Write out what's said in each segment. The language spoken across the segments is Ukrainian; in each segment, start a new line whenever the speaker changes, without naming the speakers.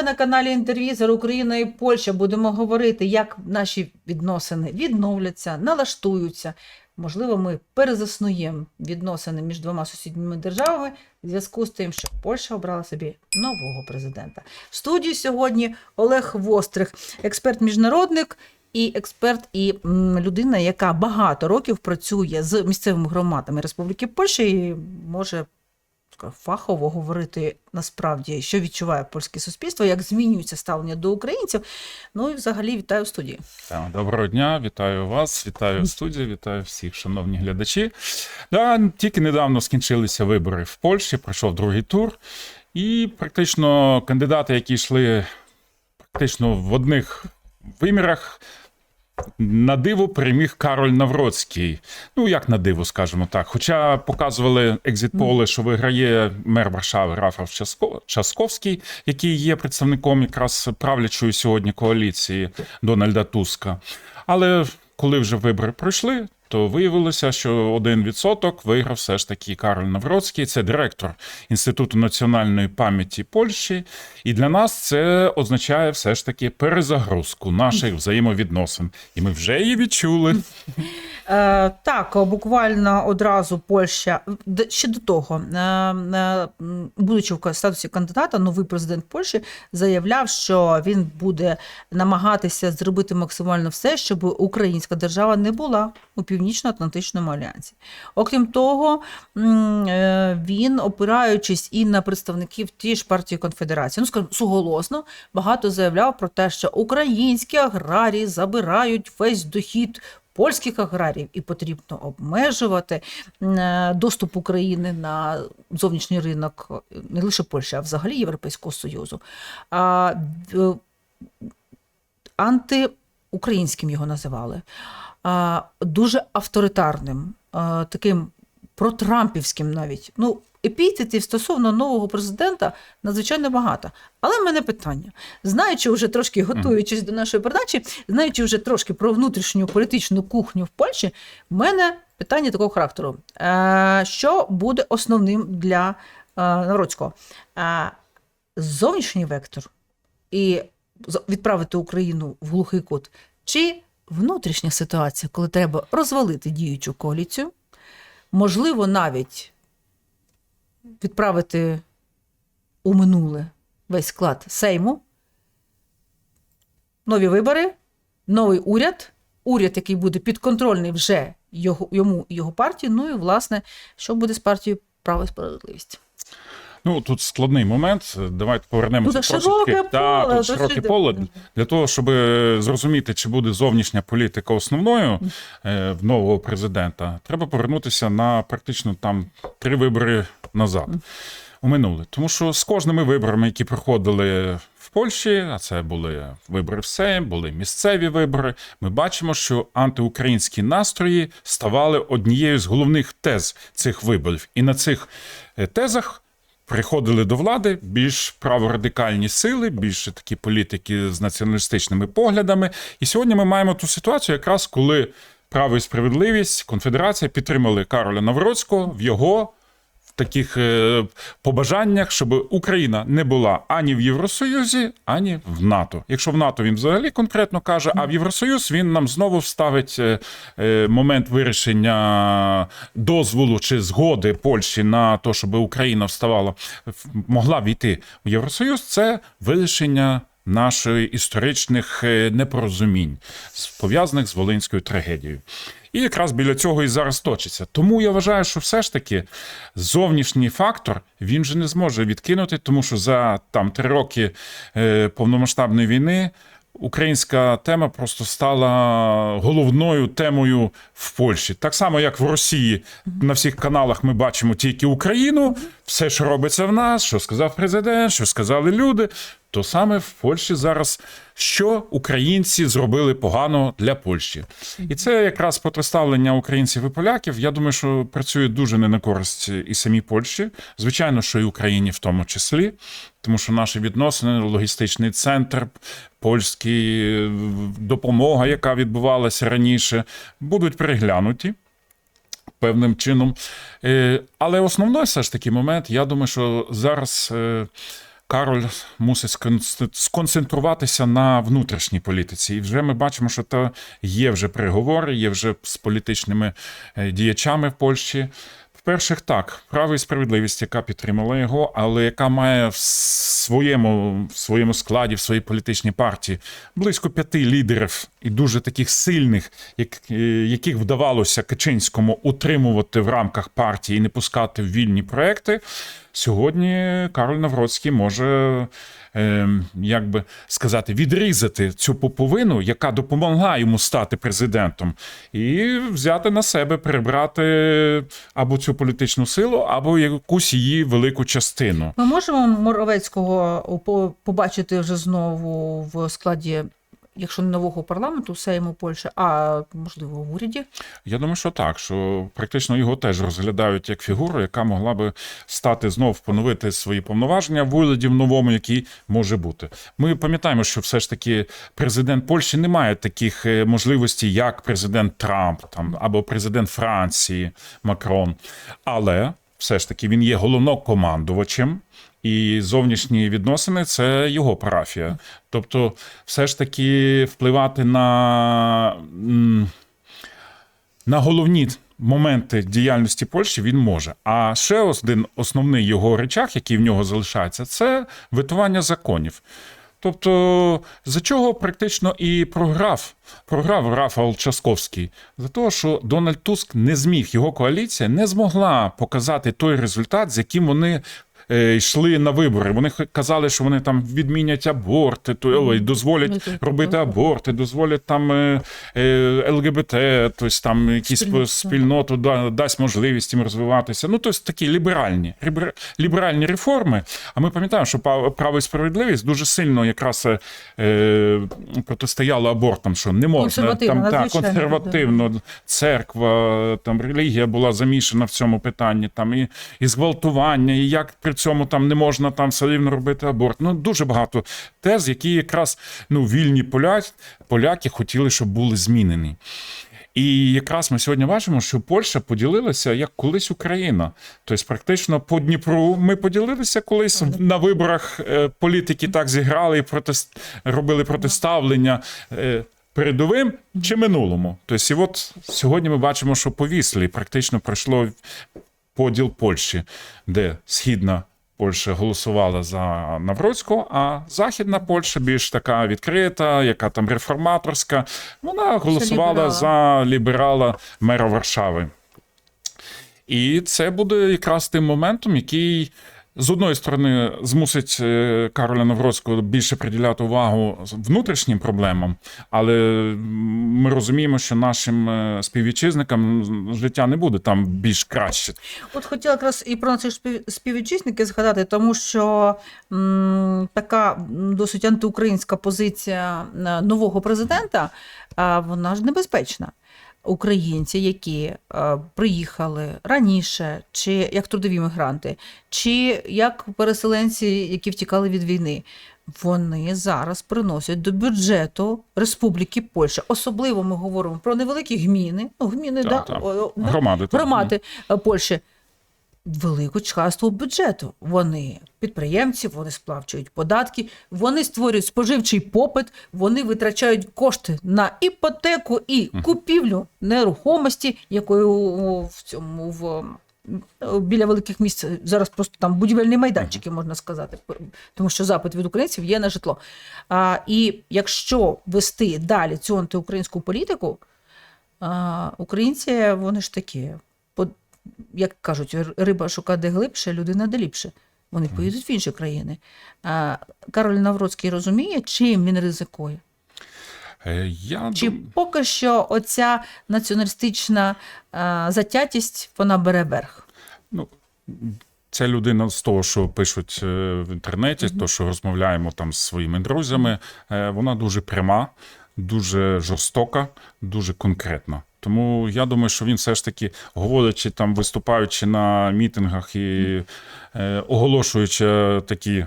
ви на каналі Інтервізор Україна і Польща будемо говорити, як наші відносини відновляться, налаштуються. Можливо, ми перезаснуємо відносини між двома сусідніми державами в зв'язку з тим, що Польща обрала собі нового президента. В студії сьогодні Олег Вострих, експерт-міжнародник і експерт, і людина, яка багато років працює з місцевими громадами Республіки Польща і може фахово говорити насправді, що відчуває польське суспільство, як змінюється ставлення до українців. Ну і взагалі вітаю в студії.
Так, Доброго дня, вітаю вас, вітаю студію, вітаю всіх, шановні глядачі. Да, тільки недавно скінчилися вибори в Польщі, пройшов другий тур, і практично кандидати, які йшли практично в одних вимірах. На диво переміг Кароль Навроцький. Ну, як на диво, скажімо так. Хоча показували екзитполи, що виграє мер Варшави Рафав Часковський, який є представником якраз правлячої сьогодні коаліції Дональда Туска. Але коли вже вибори пройшли, то виявилося, що один відсоток виграв все ж таки Кароль Навроцький. Це директор Інституту національної пам'яті Польщі. І для нас це означає все ж таки перезагрузку наших взаємовідносин. І ми вже її відчули.
Е, так, буквально одразу Польща ще до того, е, е, будучи в статусі кандидата, новий президент Польщі заявляв, що він буде намагатися зробити максимально все, щоб українська держава не була у північно-атлантичному альянсі. Окрім того, е, він, опираючись і на представників тієї ж партії конфедерації, ну скажімо, суголосно багато заявляв про те, що українські аграрії забирають весь дохід польських аграріїв і потрібно обмежувати е, доступ України на зовнішній ринок е, не лише Польщі, а взагалі Європейського Союзу. А, антиукраїнським його називали, дуже авторитарним, таким протрампівським навіть. Ну, епітетів стосовно нового президента надзвичайно багато. Але в мене питання: знаючи вже трошки готуючись до нашої передачі, знаючи вже трошки про внутрішню політичну кухню в Польщі, в мене питання такого характеру: Е, що буде основним для е, Навроцького? Е, Зовнішній вектор і відправити Україну в глухий кут, чи внутрішня ситуація, коли треба розвалити діючу коаліцію, можливо, навіть відправити у минуле весь склад Сейму, нові вибори, новий уряд, уряд, який буде підконтрольний вже його, йому і його партії. Ну і, власне, що буде з партією право і справедливість.
Ну тут складний момент. Давайте повернемося
так широке.
Та,
поле,
тут широке поле для того, щоб зрозуміти, чи буде зовнішня політика основною е, в нового президента. Треба повернутися на практично там три вибори назад. У минуле, тому що з кожними виборами, які проходили в Польщі, а це були вибори в Сейм, були місцеві вибори. Ми бачимо, що антиукраїнські настрої ставали однією з головних тез цих виборів, і на цих е, тезах приходили до влади більш праворадикальні сили, більше такі політики з націоналістичними поглядами. І сьогодні ми маємо ту ситуацію, якраз коли право і справедливість конфедерація підтримали Кароля Навроцького в його таких е, побажаннях, щоб Україна не була ані в Євросоюзі, ані в НАТО. Якщо в НАТО він взагалі конкретно каже, а в Євросоюз він нам знову вставить е, е, момент вирішення дозволу чи згоди Польщі на те, щоб Україна вставала, могла війти в Євросоюз. Це вирішення. Нашої історичних е, непорозумінь, пов'язаних з Волинською трагедією. І якраз біля цього і зараз точиться. Тому я вважаю, що все ж таки зовнішній фактор він же не зможе відкинути, тому що за там три роки е, повномасштабної війни українська тема просто стала головною темою в Польщі. Так само, як в Росії на всіх каналах ми бачимо тільки Україну, все, що робиться в нас, що сказав президент, що сказали люди. То саме в Польщі зараз що українці зробили погано для Польщі, і це якраз протиставлення українців і поляків. Я думаю, що працює дуже не на користь і самій Польщі, звичайно, що і Україні в тому числі, тому що наші відносини, логістичний центр, польський е, допомога, яка відбувалася раніше, будуть переглянуті певним чином. Е, Але основний все ж таки момент, я думаю, що зараз. Кароль мусить сконцентруватися на внутрішній політиці. І вже ми бачимо, що то є вже переговори, є вже з політичними е, діячами в Польщі. По-перше, так, право і справедливість, яка підтримала його, але яка має в своєму, в своєму складі, в своїй політичній партії близько п'яти лідерів і дуже таких сильних, як, е, яких вдавалося Качинському утримувати в рамках партії і не пускати в вільні проекти. Сьогодні Кароль Навроцький може, е, як би сказати, відрізати цю поповину, яка допомогла йому стати президентом, і взяти на себе, перебрати або цю політичну силу, або якусь її велику частину.
Ми можемо Моровецького по- побачити вже знову в складі, якщо не нового парламенту, Сейму Польщі, а можливо в уряді.
Я думаю, що так, що практично його теж розглядають як фігуру, яка могла би стати знов поновити свої повноваження в уряді в новому, який може бути. Ми пам'ятаємо, що все ж таки президент Польщі не має таких е, можливостей, як президент Трамп там або президент Франції Макрон. Але все ж таки він є головнокомандувачем. І зовнішні відносини це його парафія. Тобто, все ж таки впливати на на головні моменти діяльності Польщі він може. А ще один основний його речах, який в нього залишається, це витування законів. Тобто, за чого практично і програв, програв Рафал Часковський? За те, що Дональд Туск не зміг, його коаліція не змогла показати той результат, з яким вони. Е, Йшли на вибори. Вони казали, що вони там відмінять аборти, то дозволять робити аборти, дозволять там е, е, ЛГБТ, тобто там якісь
Спільноту.
спільноту да, дасть можливість їм розвиватися. Ну, тобто такі ліберальні, ліберальні реформи. А ми пам'ятаємо, що право і справедливість дуже сильно якраз е, протистояло абортам, що не можна там
надзвичайно,
консервативно. Церква, там релігія була замішана в цьому питанні, там і, і зґвалтування, і як при цьому там не можна там все рівно робити аборт. Ну дуже багато тез, які якраз ну вільні поля, поляки хотіли, щоб були змінені. І якраз ми сьогодні бачимо, що Польща поділилася як колись Україна. Тобто, практично по Дніпру ми поділилися колись на виборах. е, Політики так зіграли і протест... робили протиставлення. е, Передовим чи минулому. Тобто, і от сьогодні ми бачимо, що по Віслі практично пройшло поділ Польщі, де східна Польща голосувала за Навроцького, а західна Польща більш така відкрита, яка там реформаторська, вона голосувала за ліберала мера Варшави. І це буде якраз тим моментом, який. З одної сторони, змусить е, Кароля Навроцького більше приділяти увагу внутрішнім проблемам, але ми розуміємо, що нашим е, співвітчизникам життя не буде там більш краще.
От хотіла якраз і про наших спів- співвітчизників згадати, тому що м, така досить антиукраїнська позиція е, нового президента, вона ж небезпечна. Українці, які е, приїхали раніше, чи як трудові мігранти, чи як переселенці, які втікали від війни, вони зараз приносять до бюджету Республіки Польща. Особливо ми говоримо про невеликі гміни. Ну, гміни,
Так,
да,
так.
о,
Громади. так.
е, Польщі. Велику частку бюджету. Вони підприємці, вони сплачують податки, вони створюють споживчий попит, вони витрачають кошти на іпотеку і купівлю нерухомості, якою в цьому в е, біля великих місць зараз просто там будівельні майданчики, можна сказати, тому що запит від українців є на житло. А, і якщо вести далі цю антиукраїнську політику, а, українці вони ж такі, як кажуть, риба шукає де глибше, людина де ліпше. Вони поїдуть в інші країни. А, Кароль Навроцький розуміє, чим він ризикує.
Е, Я
Чи
дум-
поки що оця націоналістична а, затятість вона бере верх?
Ну, ця людина з того, що пишуть е, в інтернеті, то, що розмовляємо там з своїми друзями, е, вона дуже пряма, дуже жорстока, дуже конкретна. Тому я думаю, що він все ж таки, говорячи там, виступаючи на мітингах і е, оголошуючи такі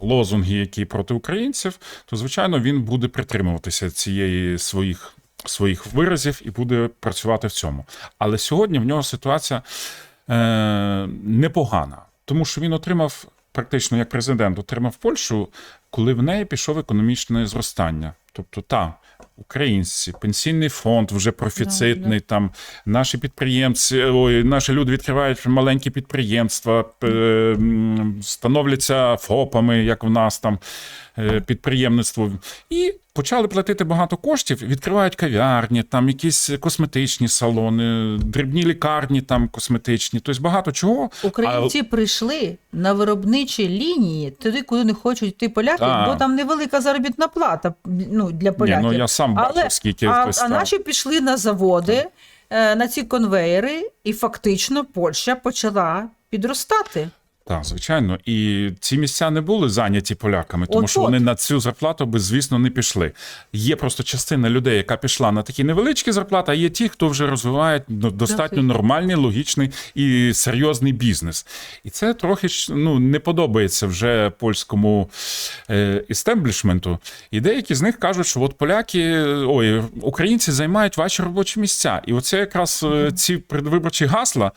лозунги, які проти українців, то звичайно він буде притримуватися цієї своїх. Своїх виразів і буде працювати в цьому. Але сьогодні в нього ситуація е, непогана, тому що він отримав практично як президент отримав Польщу, коли в неї пішов економічне зростання. Тобто, та українці, пенсійний фонд вже профіцитний. Там наші підприємці, ой, наші люди відкривають маленькі підприємства, п- становляться ФОПами, як в нас там е, підприємництво, і почали платити багато коштів. Відкривають кав'ярні, там якісь косметичні салони, дрібні лікарні, там косметичні. Тобто багато чого.
Українці прийшли на виробничі лінії туди, куди не хочуть йти поляки,
Так.
бо там невелика заробітна плата ну, для
Ні, ну я сам бачив,
Але,
скільки
а, а наші пішли на заводи, е, на ці конвейери, і фактично Польща почала підростати.
Так, звичайно. І ці місця не були зайняті поляками, тому що
От-от.
вони на цю зарплату би, звісно, не пішли. Є просто частина людей, яка пішла на такі невеличкі зарплати, а є ті, хто вже розвиває ну, достатньо нормальний, логічний і серйозний бізнес. І це трохи ну, не подобається вже польському е, істеблішменту. І деякі з них кажуть, що от поляки, ой, українці займають ваші робочі місця. І оце якраз е, ці предвиборчі гасла.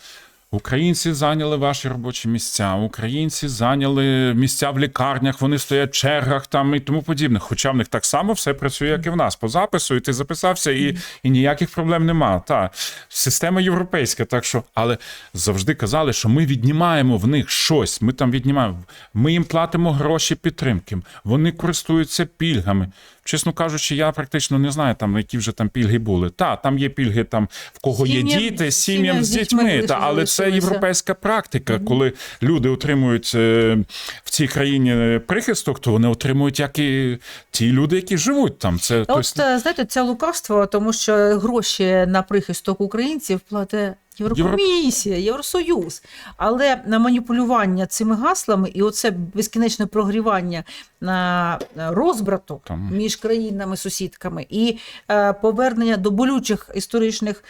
Українці зайняли ваші робочі місця, українці зайняли місця в лікарнях, вони стоять в чергах там і тому подібне. Хоча в них так само все працює, як і в нас. По запису, і ти записався, і, і ніяких проблем нема. Та система європейська, так що, але завжди казали, що ми віднімаємо в них щось. Ми там віднімаємо. Ми їм платимо гроші підтримки. Вони користуються пільгами. Чесно кажучи, я практично не знаю, там які вже там пільги були. Та там є пільги, там в кого є
Сім'ям-
діти,
сім'ям
сім'ям з
дітьми
дітьми. Та, але це європейська практика, коли люди отримують е, в цій країні прихисток, то вони отримують як і ті люди, які живуть там. Це тобто,
От, е, знаєте, це лукавство, тому що гроші на прихисток українців платить Єврокомісія, Євросоюз. Але на маніпулювання цими гаслами і оце безкінечне прогрівання на розбрату
Там.
між країнами-сусідками і е, повернення до болючих історичних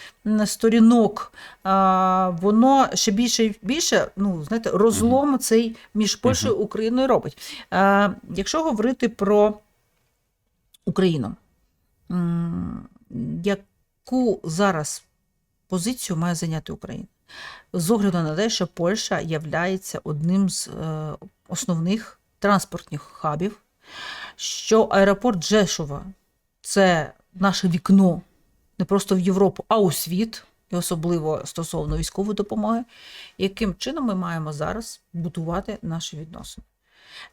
сторінок, е, воно ще більше і більше, ну, знаєте, розлом цей між Польщею і Україною робить. Е, якщо говорити про Україну, яку зараз позицію має зайняти Україна? З огляду на те, що Польща є одним з е, основних транспортних хабів, що аеропорт Джешова це наше вікно не просто в Європу, а у світ, і особливо стосовно військової допомоги, яким чином ми маємо зараз будувати наші відносини.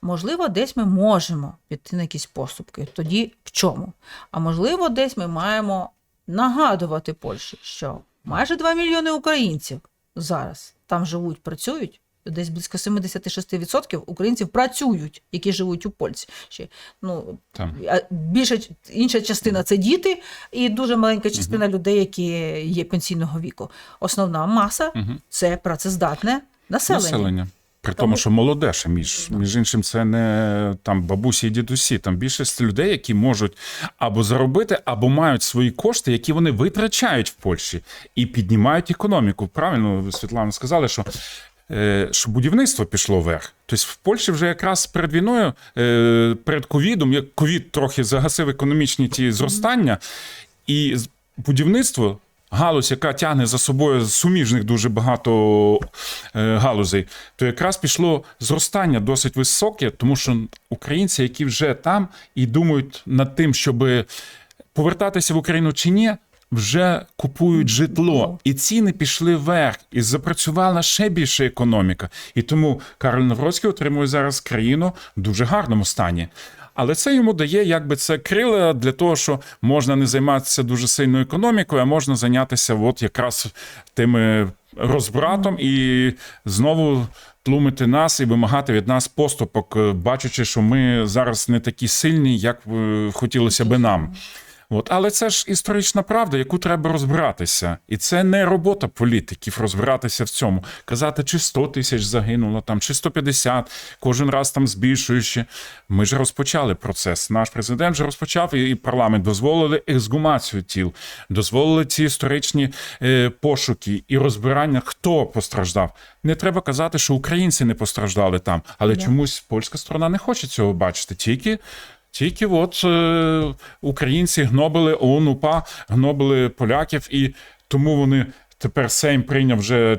Можливо, десь ми можемо піти на якісь поступки. Тоді в чому? А можливо, десь ми маємо нагадувати Польщі, що майже 2 мільйони українців зараз там живуть, працюють. Десь близько 76% українців працюють, які живуть у Польщі. Ще, Ну,
там.
а більша інша частина це діти, і дуже маленька частина людей, які є пенсійного віку. Основна маса
угу.
це працездатне населення.
населення. При
Тому-
тому, що молоде ще між, між іншим, це не там бабусі і дідусі. Там більшість людей, які можуть або заробити, або мають свої кошти, які вони витрачають в Польщі і піднімають економіку. Правильно, Світлана сказали, що. е, Що будівництво пішло вверх. Тобто в Польщі вже якраз перед війною, е, перед ковідом, як ковід трохи загасив економічні ті зростання, і будівництво, галузь, яка тягне за собою суміжних дуже багато е, галузей, то якраз пішло зростання досить високе, тому що українці, які вже там і думають над тим, щоб повертатися в Україну чи ні. Вже купують житло, і ціни пішли вверх, і запрацювала ще більше економіка. І тому Карл Навроцький отримує зараз країну в дуже гарному стані. Але це йому дає якби це крила для того, що можна не займатися дуже сильно економікою, а можна зайнятися от якраз тими розбратом і знову тлумити нас і вимагати від нас поступок, бачачи, що ми зараз не такі сильні, як е, хотілося би нам. От, але це ж історична правда, яку треба розбиратися. І це не робота політиків розбиратися в цьому. Казати, чи 100 тисяч загинуло, там, чи 150, кожен раз там збільшуючи. Ми ж розпочали процес. Наш президент вже розпочав, і парламент дозволили ексгумацію тіл, дозволили ці історичні е, пошуки і розбирання, хто постраждав. Не треба казати, що українці не постраждали там, але
Да.
чомусь польська сторона не хоче цього бачити. Тільки тільки от е, українці гнобили ОУН, УПА, гнобили поляків, і тому вони тепер Сейм прийняв вже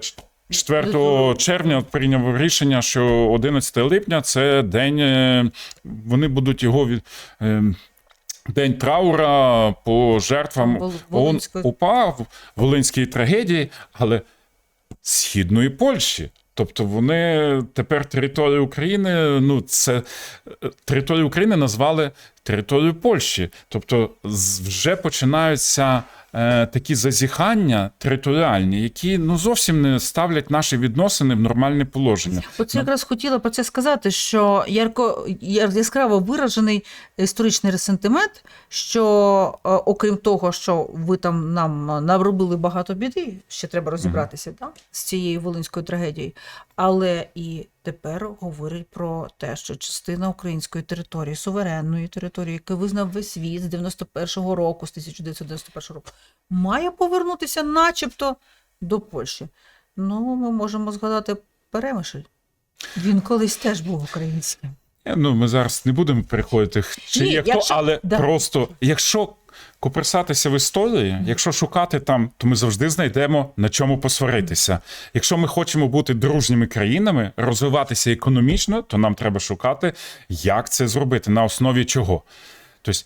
4 червня прийняв рішення, що 11 липня це день. е, Вони будуть його від. е, День траура по жертвам
Волинської.
УПА в Волинській трагедії, але Східної Польщі. Тобто вони тепер територію України, ну це е, територію України назвали територією Польщі. Тобто вже починаються е, такі зазіхання територіальні, які ну зовсім не ставлять наші відносини в нормальне положення.
Оце якраз хотіла про це сказати, що ярко яскраво виражений історичний ресентимент, що е, окрім того, що ви там нам наробили багато біди, ще треба розібратися да, з цією волинською трагедією, але і тепер говорить про те, що частина української території, суверенної території, яку визнав весь світ з 91-го року, з 1991 року, має повернутися, начебто, до Польщі. Ну, ми можемо згадати Перемишль. Він колись теж був українським.
Е, Ну, ми зараз не будемо переходити, чи
Ні,
є хто,
якщо-
але
да.
просто якщо коперсатися в історії, якщо шукати там, то ми завжди знайдемо на чому посваритися. Якщо ми хочемо бути дружніми країнами, розвиватися економічно, то нам треба шукати, як це зробити, на основі чого. Тобто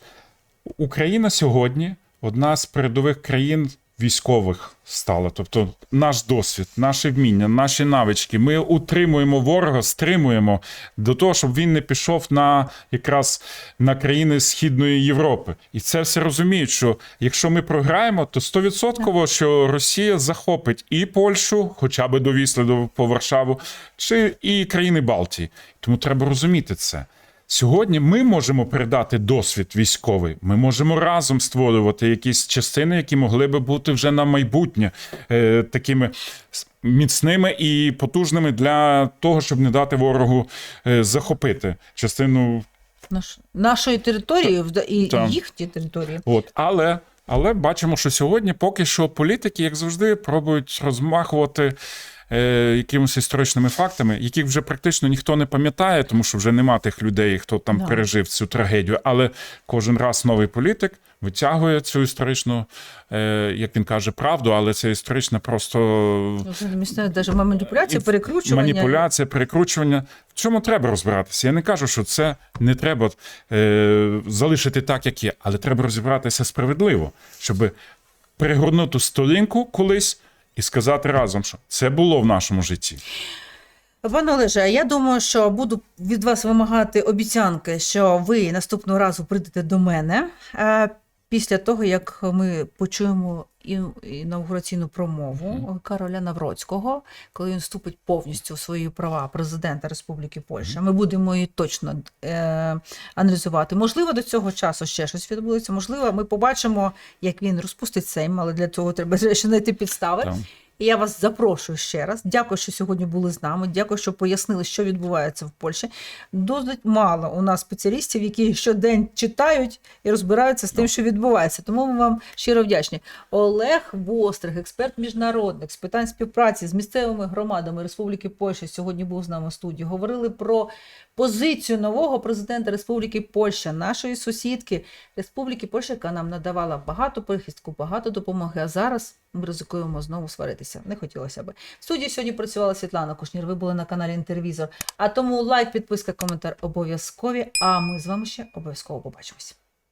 Україна сьогодні одна з передових країн військових стала. Тобто, наш досвід, наші вміння, наші навички. Ми утримуємо ворога, стримуємо до того, щоб він не пішов на якраз на країни Східної Європи. І це все розуміють, що якщо ми програємо, то 100% що Росія захопить і Польщу, хоча б до Вісли, до по Варшаву, чи і країни Балтії. Тому треба розуміти це. Сьогодні ми можемо передати досвід військовий. Ми можемо разом створювати якісь частини, які могли би бути вже на майбутнє е, такими міцними і потужними для того, щоб не дати ворогу е, захопити частину.
Наш, нашої території вда- і
Так.
їхні території.
От, але, але бачимо, що сьогодні поки що політики, як завжди, пробують розмахувати. Е, Якимось історичними фактами, яких вже практично ніхто не пам'ятає, тому що вже нема тих людей, хто там
Да.
пережив цю трагедію. Але кожен раз новий політик витягує цю історичну, е, як він каже, правду, але це історична просто
Ну, навіть маніпуляція, перекручування.
маніпуляція, перекручування. В чому треба розбиратися? Я не кажу, що це не треба е, залишити так, як є, але треба розібратися справедливо, щоб перегорнути сторінку колись і сказати разом, що це було в нашому житті.
Пане Олеже, я думаю, що буду від вас вимагати обіцянки, що ви наступного разу прийдете до мене е, після того, як ми почуємо інаугураційну промову Кароля Навроцького, коли він вступить повністю у свої права президента Республіки Польща. Ми будемо її точно е, аналізувати. Можливо, до цього часу ще щось відбудеться. Можливо, ми побачимо, як він розпустить Сейм, але для цього треба ще знайти підстави. І я вас запрошую ще раз. Дякую, що сьогодні були з нами. Дякую, що пояснили, що відбувається в Польщі. Досить мало у нас спеціалістів, які щодень читають і розбираються з тим, що відбувається. Тому ми вам щиро вдячні. Олег Вострих, експерт міжнародник з питань співпраці з місцевими громадами Республіки Польща, сьогодні був з нами в студії. Говорили про позицію нового президента Республіки Польща, нашої сусідки Республіки Польща, яка нам надавала багато прихистку, багато допомоги. А зараз ми ризикуємо знову сваритися. Не хотілося би. В студії сьогодні працювала Світлана Кушнір. Ви були на каналі Інтервізор. А тому лайк, підписка, коментар обов'язкові. А ми з вами ще обов'язково побачимось.